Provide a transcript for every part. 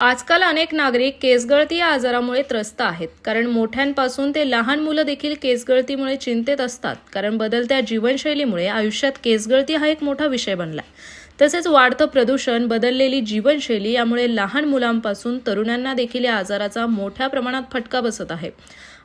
आजकाल अनेक नागरिक केसगळती या आजारामुळे त्रस्त आहेत. कारण मोठ्यांपासून ते लहान मुलं देखील केसगळतीमुळे चिंतेत असतात. कारण बदलत्या जीवनशैलीमुळे आयुष्यात केसगळती हा एक मोठा विषय बनलाय. तसेच वाढतं प्रदूषण बदललेली जीवनशैली यामुळे लहान मुलांपासून तरुणांना देखील या आजाराचा मोठ्या प्रमाणात फटका बसत आहे.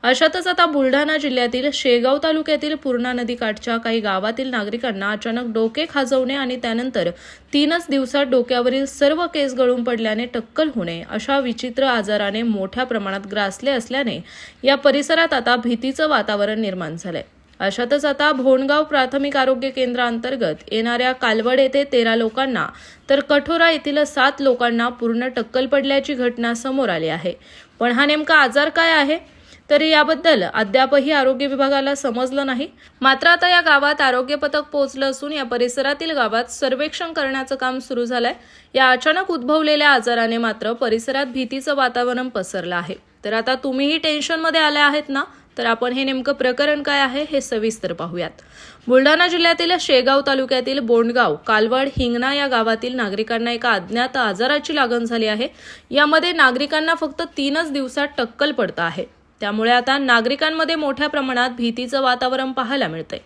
अशातच आता बुलढाणा जिल्ह्यातील शेगाव तालुक्यातील पूर्णा नदीकाठच्या काही गावातील नागरिकांना अचानक डोके खाजवणे आणि त्यानंतर तीनच दिवसात डोक्यावरील सर्व केस गळून पडल्याने टक्कल होणे अशा विचित्र आजाराने मोठ्या प्रमाणात ग्रासले असल्याने या परिसरात आता भीतीचं वातावरण निर्माण झालंय. अशातच आता भोणगाव प्राथमिक आरोग्य केंद्रांतर्गत येणाऱ्या कालवड येथे तेरा लोकांना तर कठोरा येथील सात लोकांना पूर्ण टक्कल पडल्याची घटना समोर आली आहे. पण हा नेमका आजार काय आहे? तरी याबद्दल अद्यापही आरोग्य विभागाला समजलं नाही. मात्र आता या गावात आरोग्य पथक पोहोचलं असून या परिसरातील गावात सर्वेक्षण करण्याचं काम सुरू झालंय. या अचानक उद्भवलेल्या आजाराने मात्र परिसरात भीतीचं वातावरण पसरलं आहे. तर आता तुम्हीही टेन्शनमध्ये आल्या आहेत ना? तर आपण हे नेमकं प्रकरण काय आहे हे सविस्तर पाहूयात. बुलढाणा जिल्ह्यातील शेगाव तालुक्यातील बोंडगाव कालवड हिंगणा या गावातील नागरिकांना एका अज्ञात आजाराची लागण झाली आहे. यामध्ये नागरिकांना फक्त तीनच दिवसात टक्कल पडतं आहे. त्यामुळे आता नागरिकांमध्ये मोठ्या प्रमाणात भीतीचं वातावरण पाहायला मिळतंय.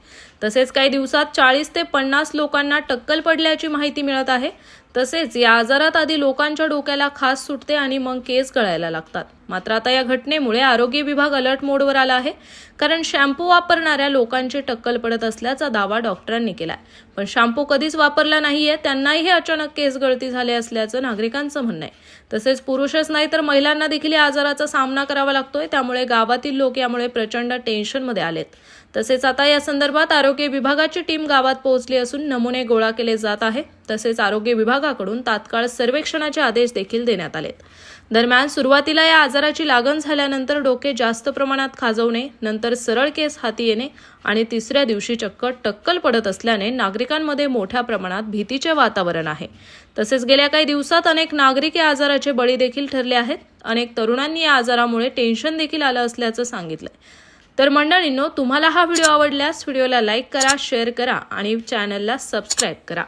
तसेच काही दिवसात चाळीस ते पन्नास लोकांना टक्कल पडल्याची माहिती मिळत आहे. तसेच या आजारात आधी लोकांच्या डोक्याला खास सुटते आणि मग केस गळायला लागतात. मात्र आता या घटनेमुळे आरोग्य विभाग अलर्ट मोडवर आला आहे. कारण शॅम्पू वापरणाऱ्या लोकांची टक्कल पडत असल्याचा दावा डॉक्टरांनी केलाय. पण शॅम्पू कधीच वापरला नाहीये त्यांनाही हे अचानक केस गळती झाले असल्याचं नागरिकांचं म्हणणं आहे. तसेच पुरुषच नाही तर महिलांना देखील या आजाराचा सामना करावा लागतोय त्यामुळे गावातील लोक यामुळे प्रचंड टेन्शनमध्ये आलेत. तसेच आता या संदर्भात आरोग्य विभागाची टीम गावात पोहोचली असून नमुने गोळा केले जात आहे. तसेच आरोग्य विभागाकडून तात्काळ सर्वेक्षणाचे आदेश देखील देण्यात आलेत. दरम्यान सुरुवातीला या आजाराची लागण झाल्यानंतर डोके जास्त प्रमाणात खाजवणे नंतर सरळ केस हाती येणे आणि तिसऱ्या दिवशी चक्क टक्कल पडत असल्याने नागरिकांमध्ये मोठ्या प्रमाणात भीतीचे वातावरण आहे. तसेच गेल्या काही दिवसात अनेक नागरिक या आजाराचे बळी देखील ठरले आहेत. अनेक तरुणांनी या आजारामुळे टेन्शन देखील आलं असल्याचं सांगितलंय. तर मंडळींनो तुम्हाला हा व्हिडिओ आवडल्यास व्हिडिओला लाईक करा शेअर करा आणि चॅनलला सबस्क्राईब करा.